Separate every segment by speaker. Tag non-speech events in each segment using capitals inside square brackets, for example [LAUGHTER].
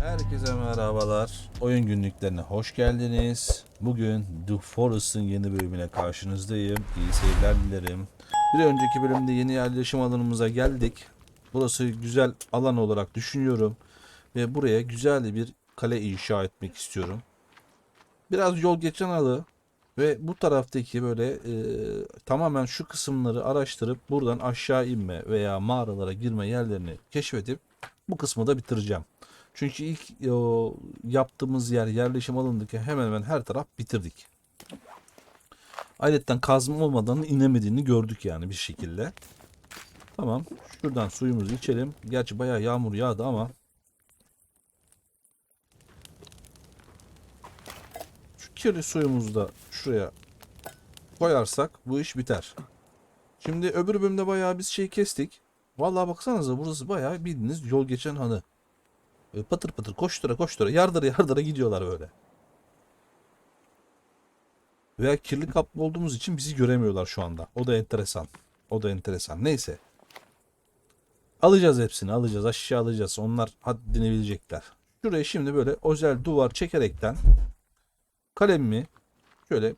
Speaker 1: Herkese merhabalar. Oyun günlüklerine hoş geldiniz. Bugün The Forest'ın yeni bölümüne karşınızdayım. İyi seyirler dilerim. Bir önceki bölümde yeni yerleşim alanımıza geldik. Burası güzel alan olarak düşünüyorum. Ve buraya güzel bir kale inşa etmek istiyorum. Biraz yol geçen alı ve bu taraftaki böyle e, tamamen şu kısımları araştırıp buradan aşağı inme veya mağaralara girme yerlerini keşfedip bu kısmı da bitireceğim. Çünkü ilk o, yaptığımız yer yerleşim alanındaki hemen hemen her taraf bitirdik. Ayrıca kazma olmadan inemediğini gördük yani bir şekilde. Tamam. Şuradan suyumuzu içelim. Gerçi bayağı yağmur yağdı ama kirli suyumuzu da şuraya koyarsak bu iş biter. Şimdi öbür bölümde bayağı biz şey kestik. Vallahi baksanıza burası bayağı bildiğiniz yol geçen hanı. Böyle patır patır koştura koştura yardıra yardıra gidiyorlar böyle. Veya kirli kaplı olduğumuz için bizi göremiyorlar şu anda. O da enteresan. O da enteresan. Neyse. Alacağız hepsini alacağız. Aşağı alacağız. Onlar haddini bilecekler. Şuraya şimdi böyle özel duvar çekerekten kalemimi şöyle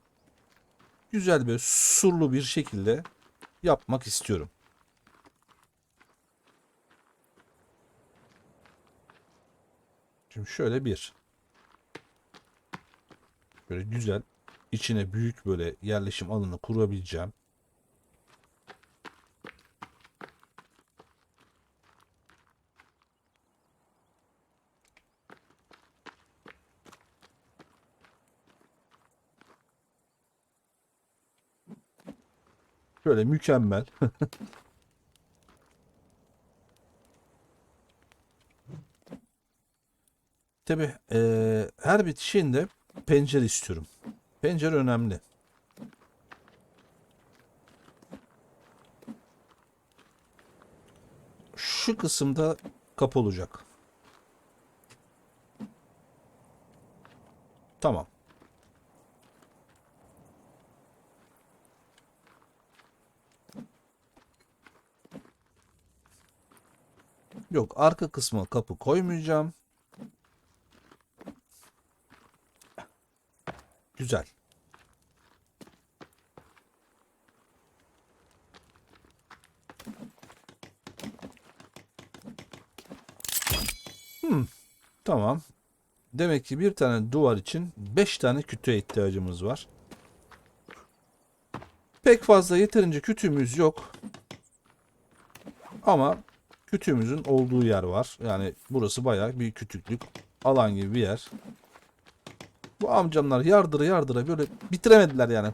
Speaker 1: güzel bir surlu bir şekilde yapmak istiyorum. Şimdi şöyle bir. Böyle güzel içine büyük böyle yerleşim alanı kurabileceğim. Şöyle mükemmel. [LAUGHS] Tabi eee, her bitişinde pencere istiyorum. Pencere önemli. Şu kısımda kapı olacak. Tamam. Yok arka kısma kapı koymayacağım. Güzel. Hmm, tamam. Demek ki bir tane duvar için 5 tane kütüğe ihtiyacımız var. Pek fazla yeterince kütüğümüz yok. Ama kütüğümüzün olduğu yer var. Yani burası bayağı bir kütüklük alan gibi bir yer. Bu amcamlar yardıra yardıra böyle bitiremediler yani.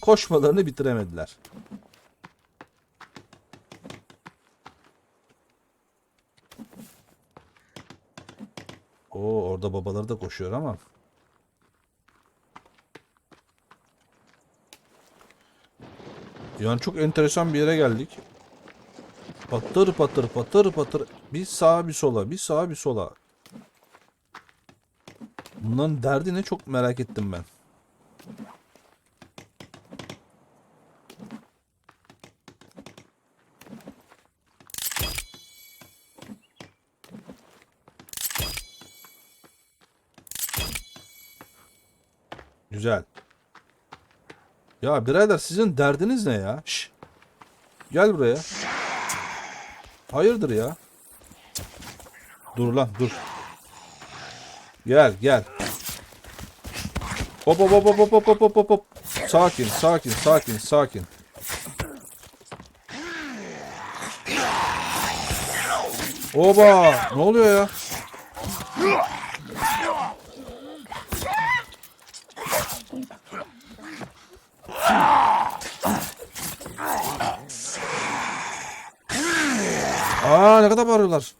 Speaker 1: Koşmalarını bitiremediler. Oo orada babaları da koşuyor ama. Yani çok enteresan bir yere geldik. Patır patır patır patır. Bir sağa bir sola, bir sağa bir sola. Bunların derdi ne çok merak ettim ben. Güzel. Ya birader sizin derdiniz ne ya? Şş. Gel buraya. Hayırdır ya? Dur lan dur. Gel gel. Hop hop hop hop hop hop hop hop hop. Sakin sakin sakin sakin. Oba ne oluyor ya? Aa ne kadar bağırıyorlar.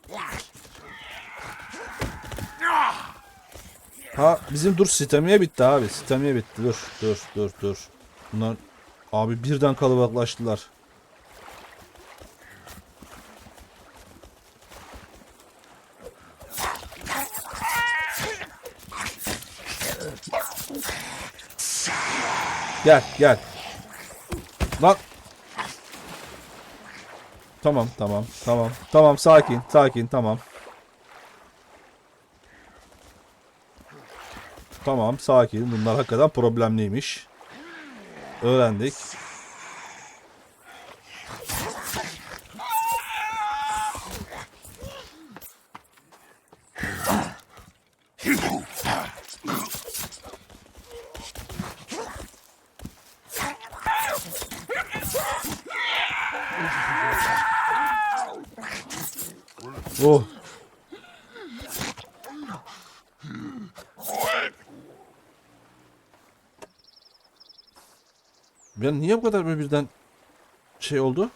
Speaker 1: Ha bizim dur sitemiye bitti abi. Sitemiye bitti. Dur dur dur dur. Bunlar abi birden kalabalıklaştılar. Gel gel. Lan Tamam tamam tamam. Tamam sakin sakin tamam. Tamam sakin. Bunlar hakikaten problemliymiş. Öğrendik. Oh. Ya niye bu kadar böyle birden şey oldu?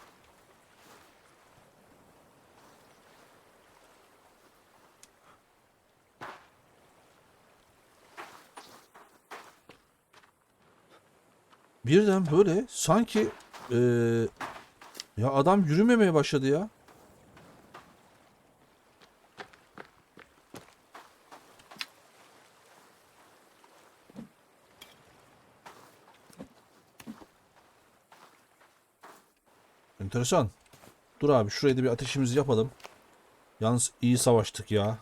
Speaker 1: Birden böyle sanki eee, ya adam yürümemeye başladı ya. Enteresan. Dur abi şuraya da bir ateşimizi yapalım. Yalnız iyi savaştık ya.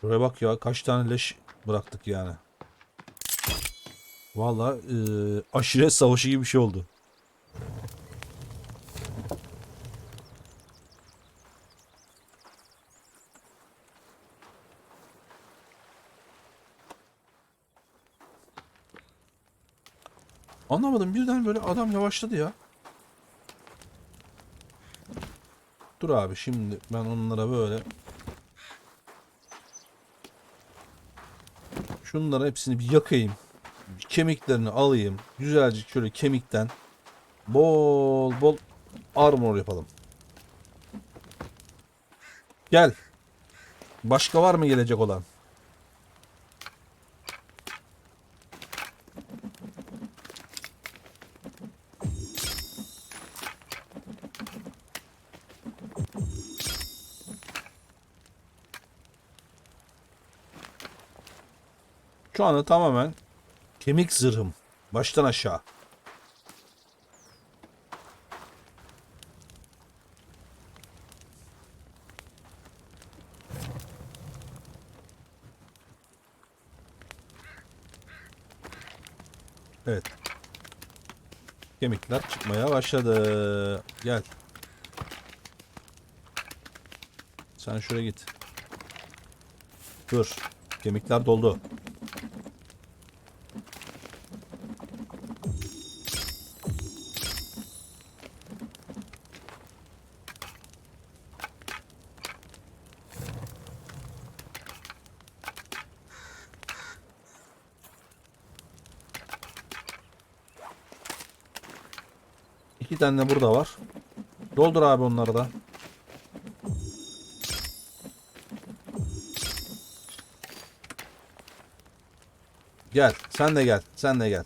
Speaker 1: Şuraya bak ya kaç tane leş bıraktık yani. Vallahi eee aşiret savaşı gibi bir şey oldu. Anlamadım birden böyle adam yavaşladı ya. Dur abi şimdi ben onlara böyle Şunların hepsini bir yakayım. Kemiklerini alayım. Güzelce şöyle kemikten bol bol armor yapalım. Gel. Başka var mı gelecek olan? Şu anda tamamen kemik zırhım. Baştan aşağı. Evet. Kemikler çıkmaya başladı. Gel. Sen şuraya git. Dur. Kemikler doldu. İki tane de burada var. Doldur abi onları da. Gel. Sen de gel. Sen de gel.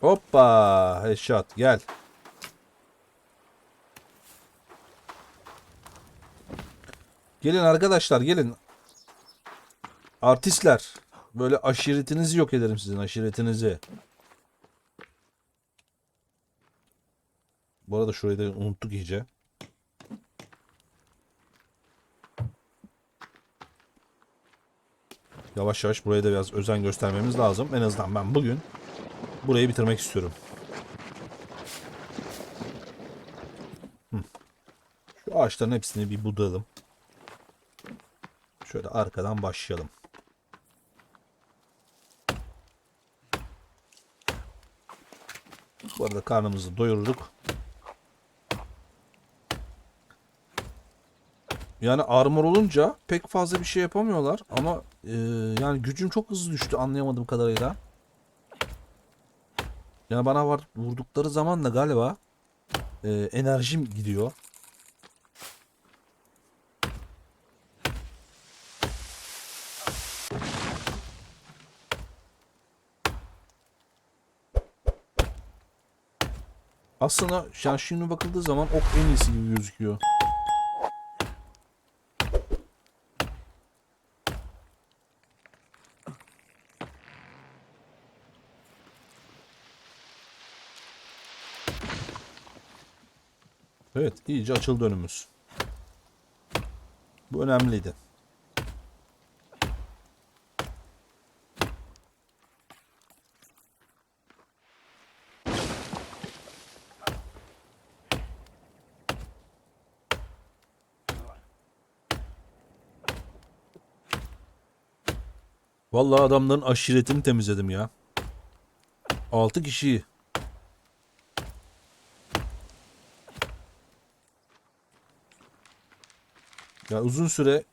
Speaker 1: Hoppa. Headshot. Gel. Gelin arkadaşlar gelin. Artistler. Böyle aşiretinizi yok ederim sizin aşiretinizi. Bu arada şurayı da unuttuk iyice. Yavaş yavaş buraya da biraz özen göstermemiz lazım. En azından ben bugün burayı bitirmek istiyorum. Şu ağaçların hepsini bir budayalım. Şöyle arkadan başlayalım. Bu arada karnımızı doyurduk. Yani armor olunca pek fazla bir şey yapamıyorlar ama e, yani gücüm çok hızlı düştü anlayamadığım kadarıyla. Yani bana var vurdukları zaman da galiba e, enerjim gidiyor. Aslında yani bakıldığı zaman ok en iyisi gibi gözüküyor. Evet, iyice açıldı önümüz. Bu önemliydi. Vallahi adamların aşiretini temizledim ya. 6 kişiyi. Ya uzun süre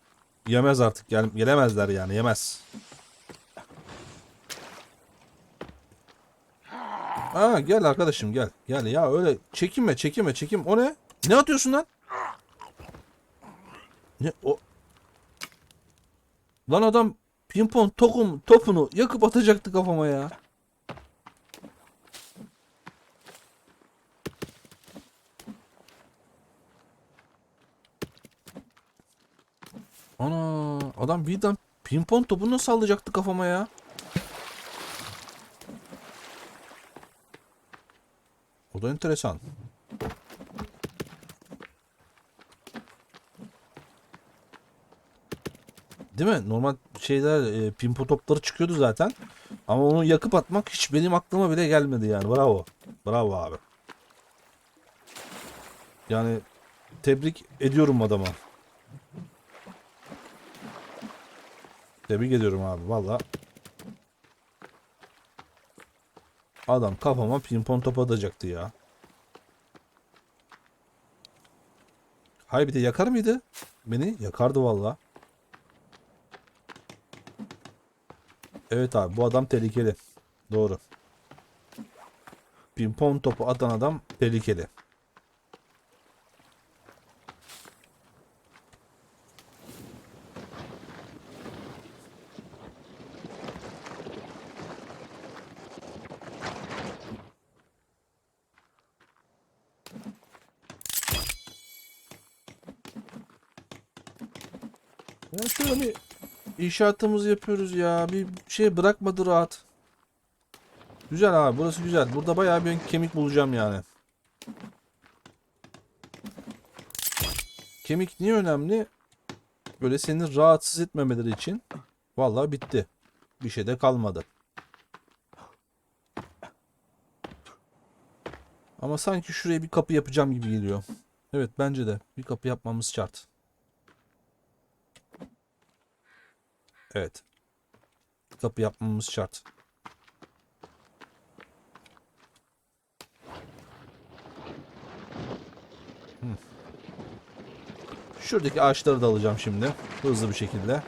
Speaker 1: yemez artık. Gel gelemezler yani yemez. Aa gel arkadaşım gel. Gel ya öyle çekinme çekinme çekim. O ne? Ne atıyorsun lan? Ne o? Lan adam pimpon tokum topunu yakıp atacaktı kafama ya. Ana adam birden pimpon topunu sallayacaktı kafama ya. O da enteresan. Değil mi? Normal şeyler e, pimpo topları çıkıyordu zaten. Ama onu yakıp atmak hiç benim aklıma bile gelmedi yani. Bravo. Bravo abi. Yani tebrik ediyorum adama. Tebrik ediyorum abi valla. Adam kafama pimpon top atacaktı ya. Hay bir de yakar mıydı? Beni yakardı valla. Evet abi bu adam tehlikeli. Doğru. Pimpon topu atan adam tehlikeli. Ya şöyle bir inşaatımızı yapıyoruz ya. Bir şey bırakmadı rahat. Güzel abi burası güzel. Burada bayağı bir kemik bulacağım yani. Kemik niye önemli? Böyle seni rahatsız etmemeleri için. Vallahi bitti. Bir şey de kalmadı. Ama sanki şuraya bir kapı yapacağım gibi geliyor. Evet bence de bir kapı yapmamız şart. Evet. Kapı yapmamız şart. Şuradaki ağaçları da alacağım şimdi. Hızlı bir şekilde.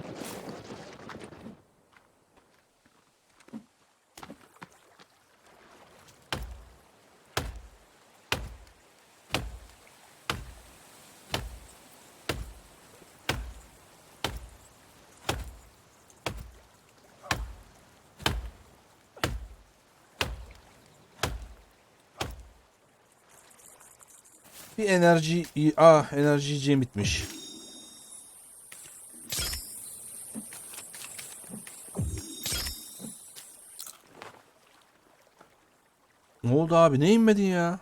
Speaker 1: Bir enerji... Ah enerji yiyeceğim bitmiş. Ne oldu abi? Ne inmedin ya?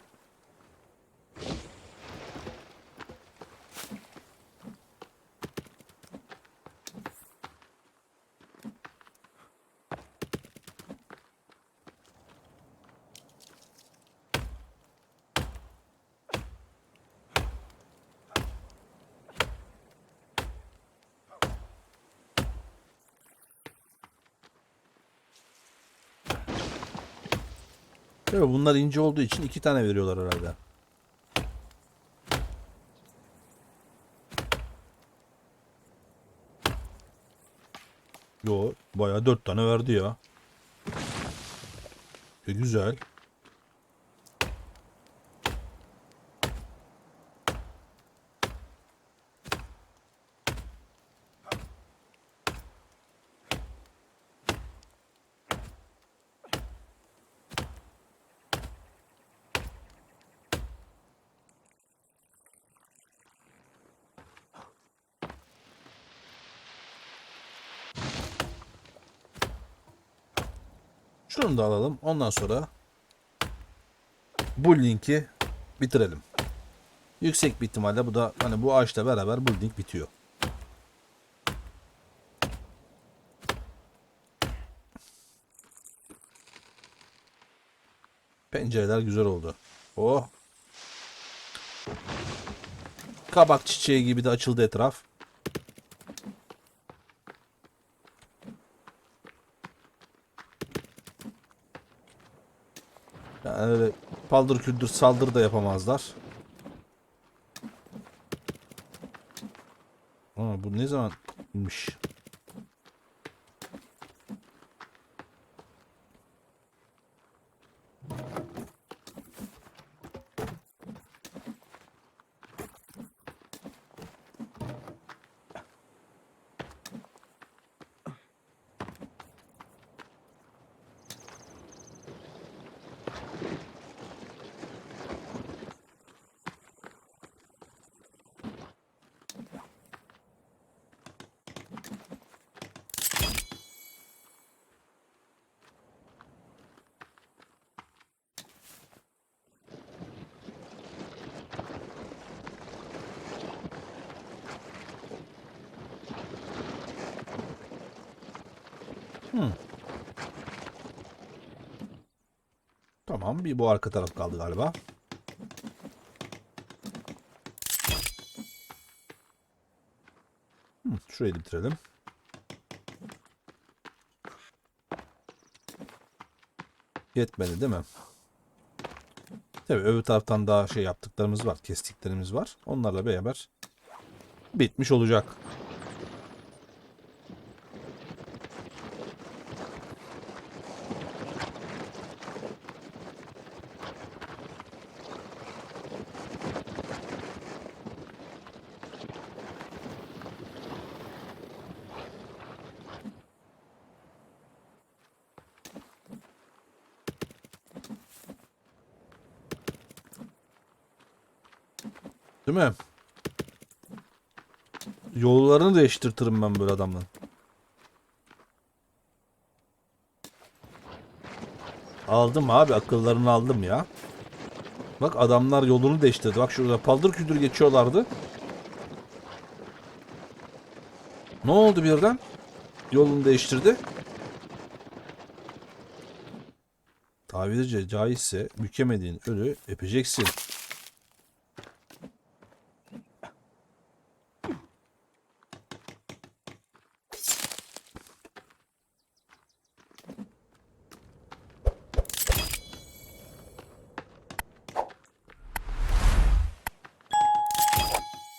Speaker 1: Mi? Bunlar ince olduğu için iki tane veriyorlar herhalde. Yo, bayağı dört tane verdi ya. E, güzel. Şunu da alalım. Ondan sonra bu linki bitirelim. Yüksek bir ihtimalle bu da hani bu ağaçla beraber bu link bitiyor. Pencereler güzel oldu. Oh. Kabak çiçeği gibi de açıldı etraf. Yani öyle paldır küldür saldır da yapamazlar. Aa, bu ne zaman inmiş? Tamam bir bu arka taraf kaldı galiba. Hı, şurayı da bitirelim. Yetmedi değil mi? Tabii öbür taraftan daha şey yaptıklarımız var. Kestiklerimiz var. Onlarla beraber bitmiş olacak. Değil mi? Yollarını değiştirtirim ben böyle adamların. Aldım abi akıllarını aldım ya. Bak adamlar yolunu değiştirdi. Bak şurada paldır küldür geçiyorlardı. Ne oldu birden? Yolunu değiştirdi. Tabirce caizse bükemediğin ölü öpeceksin.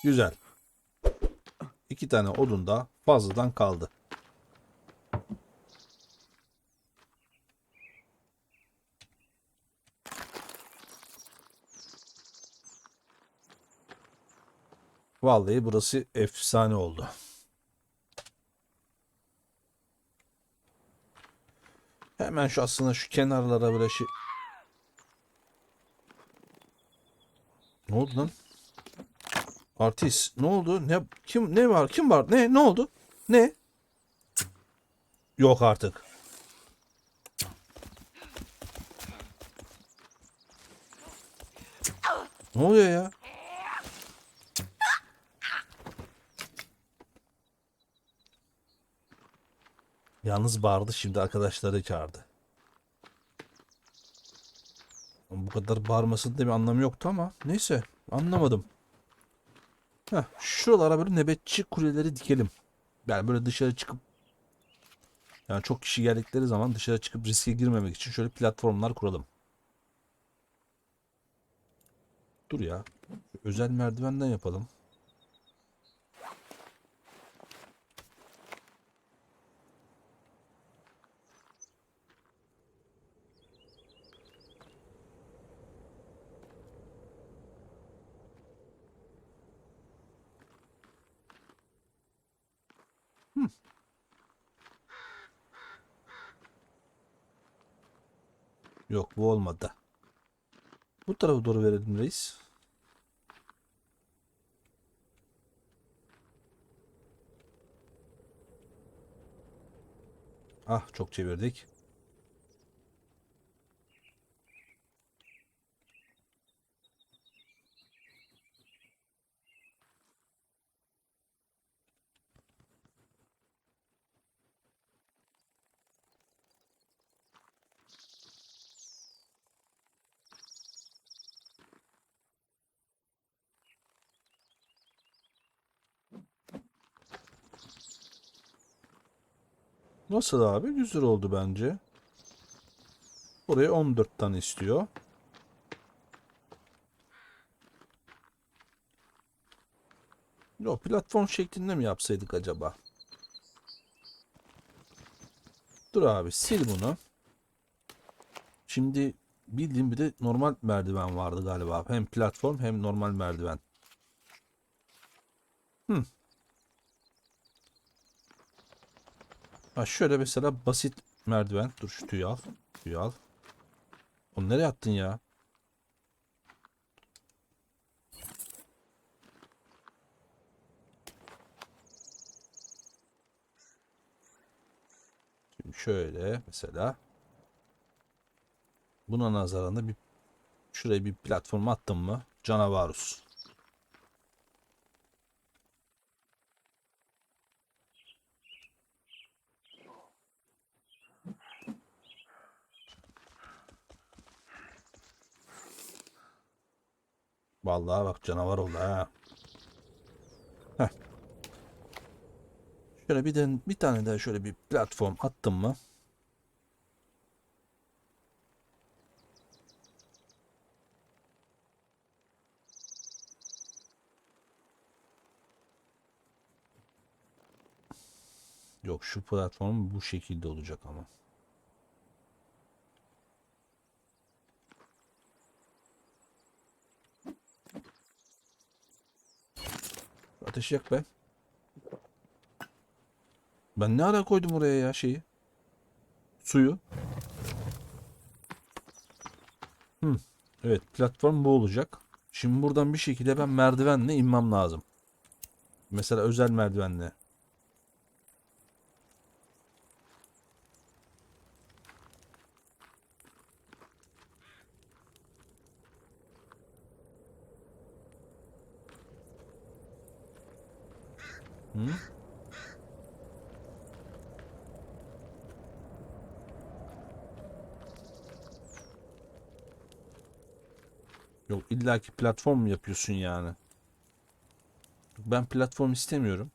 Speaker 1: Güzel. İki tane odun da fazladan kaldı. Vallahi burası efsane oldu. Hemen şu aslında şu kenarlara böyle şey... Ne oldu lan? Artist ne oldu? Ne kim ne var? Kim var? Ne ne oldu? Ne? Yok artık. Ne oluyor ya? Yalnız bağırdı şimdi arkadaşları çağırdı. Bu kadar bağırmasının da bir anlamı yoktu ama neyse anlamadım. Heh, şuralara böyle nöbetçi kuleleri dikelim. Yani böyle dışarı çıkıp yani çok kişi geldikleri zaman dışarı çıkıp riske girmemek için şöyle platformlar kuralım. Dur ya. Özel merdivenden yapalım. Yok bu olmadı. Bu tarafa doğru verelim reis. Ah çok çevirdik. Nasıl abi? Güzel oldu bence. Buraya 14 tane istiyor. Yok platform şeklinde mi yapsaydık acaba? Dur abi sil bunu. Şimdi bildiğim bir de normal merdiven vardı galiba. Hem platform hem normal merdiven. Hı. Ha şöyle mesela basit merdiven. Dur şu tüyü al. Tüyü al. Onu nereye attın ya? Şimdi şöyle mesela. Buna nazaran da bir şuraya bir platform attım mı? Canavarus. Vallahi bak canavar oldu ha. Şöyle bir de bir tane daha şöyle bir platform attım mı? Yok şu platform bu şekilde olacak ama. Ateş yak be. Ben ne ara koydum oraya ya şeyi? Suyu. Hı. Evet platform bu olacak. Şimdi buradan bir şekilde ben merdivenle inmem lazım. Mesela özel merdivenle. Hı? Yok illaki platform mu yapıyorsun yani? Ben platform istemiyorum.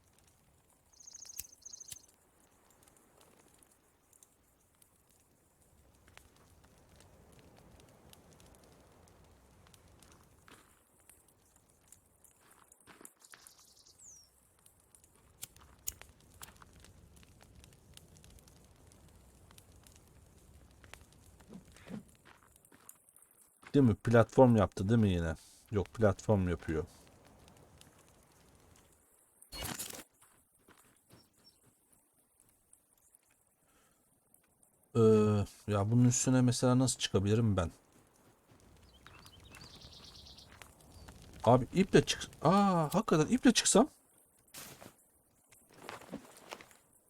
Speaker 1: Değil mi? Platform yaptı değil mi yine? Yok platform yapıyor. Ee, ya bunun üstüne mesela nasıl çıkabilirim ben? Abi iple çık. Aa hakikaten iple çıksam.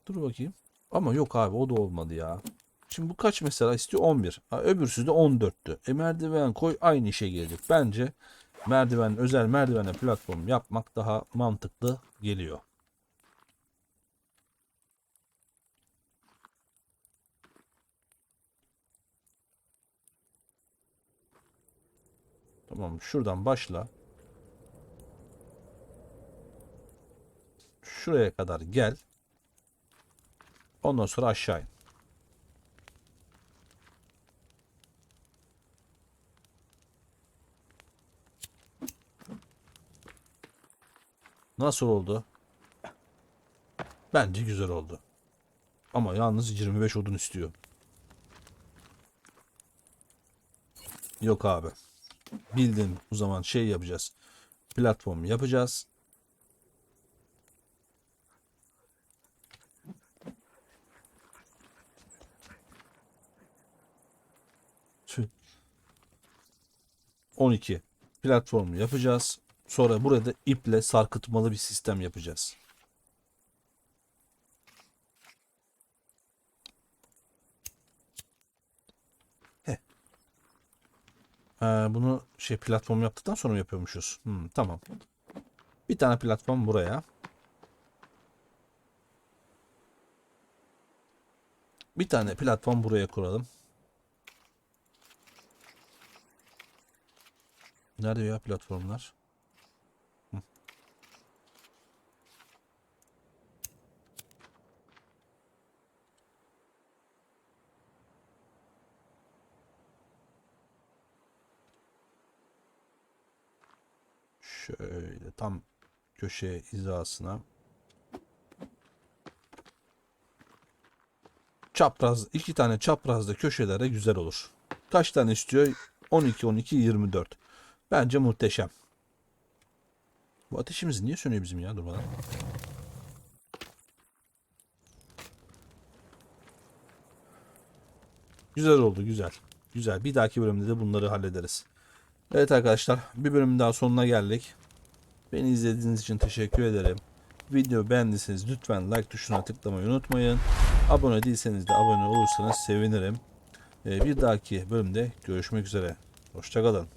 Speaker 1: Dur bakayım. Ama yok abi o da olmadı ya. Şimdi bu kaç mesela istiyor? 11. Ha, öbürsü de 14'tü. E merdiven koy aynı işe gelecek. Bence merdiven özel merdivene platform yapmak daha mantıklı geliyor. Tamam şuradan başla. Şuraya kadar gel. Ondan sonra aşağı in. Nasıl oldu? Bence güzel oldu. Ama yalnız 25 odun istiyor. Yok abi. Bildin o zaman şey yapacağız. Platform yapacağız. Tüh. 12 platformu yapacağız. Sonra burada iple sarkıtmalı bir sistem yapacağız. Ha, bunu şey platform yaptıktan sonra mı yapıyormuşuz? Hmm, tamam. Bir tane platform buraya. Bir tane platform buraya kuralım. Nerede ya platformlar? Şöyle tam köşe hizasına. Çapraz, iki tane çaprazda köşelere güzel olur. Kaç tane istiyor? 12, 12, 24. Bence muhteşem. Bu ateşimiz niye sönüyor bizim ya durmadan? Güzel oldu güzel. Güzel. Bir dahaki bölümde de bunları hallederiz. Evet arkadaşlar bir bölümün daha sonuna geldik. Beni izlediğiniz için teşekkür ederim. Video beğendiyseniz lütfen like tuşuna tıklamayı unutmayın. Abone değilseniz de abone olursanız sevinirim. Ee, bir dahaki bölümde görüşmek üzere. Hoşçakalın.